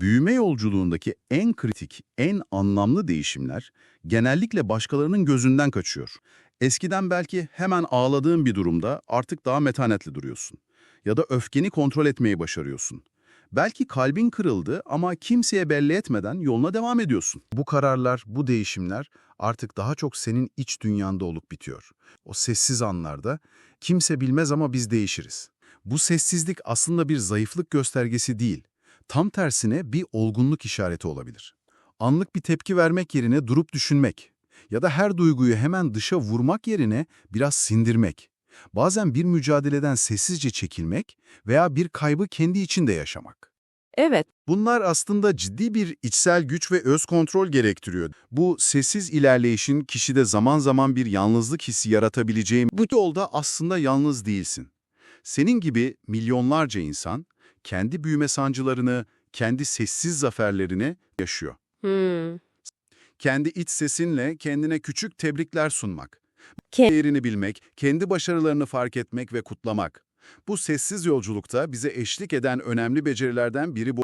Büyüme yolculuğundaki en kritik, en anlamlı değişimler genellikle başkalarının gözünden kaçıyor. Eskiden belki hemen ağladığın bir durumda artık daha metanetli duruyorsun. Ya da öfkeni kontrol etmeyi başarıyorsun. Belki kalbin kırıldı ama kimseye belli etmeden yoluna devam ediyorsun. Bu kararlar, bu değişimler artık daha çok senin iç dünyanda olup bitiyor. O sessiz anlarda kimse bilmez ama biz değişiriz. Bu sessizlik aslında bir zayıflık göstergesi değil. Tam tersine bir olgunluk işareti olabilir. Anlık bir tepki vermek yerine durup düşünmek ya da her duyguyu hemen dışa vurmak yerine biraz sindirmek. Bazen bir mücadeleden sessizce çekilmek veya bir kaybı kendi içinde yaşamak. Evet, Bunlar aslında ciddi bir içsel güç ve öz kontrol gerektiriyor. Bu sessiz ilerleyişin kişide zaman zaman bir yalnızlık hissi yaratabileceği bu yolda aslında yalnız değilsin. Senin gibi milyonlarca insan kendi büyüme sancılarını, kendi sessiz zaferlerini yaşıyor. hmm. Kendi iç sesinle kendine küçük tebrikler sunmak. Ke- Değerini bilmek, kendi başarılarını fark etmek ve kutlamak. Bu sessiz yolculukta bize eşlik eden önemli becerilerden biri bu.